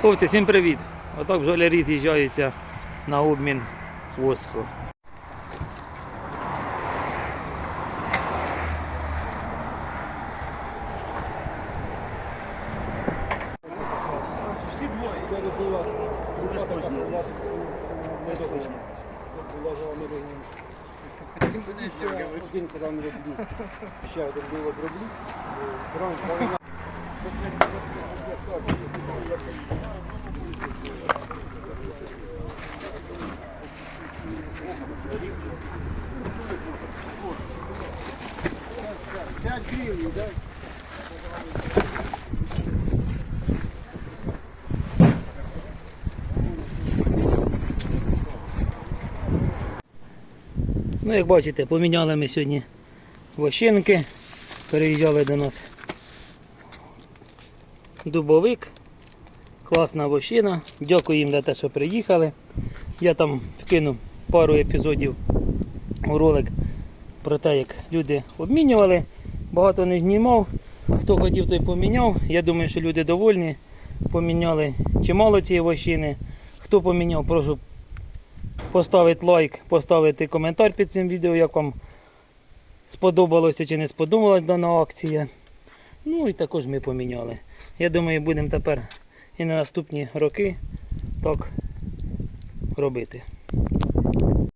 Хлопці, всім привіт! Отак бджолярі з'їжджаються на обмін воску. Один ще один було роблю. Кран. П'ять гривень, да? Ну, як бачите, поміняли ми сьогодні вощинки. Переїжджали до нас дубовик. Класна вощина. Дякую їм за те, що приїхали. Я там вкину пару епізодів у ролик про те, як люди обмінювали. Багато не знімав. Хто хотів, той поміняв. Я думаю, що люди довольні. Поміняли чимало цієї вощини. Хто поміняв, прошу поставити лайк, поставити коментар під цим відео, як вам сподобалося чи не сподобалась дана акція. Ну і також ми поміняли. Я думаю, будемо тепер і на наступні роки так робити.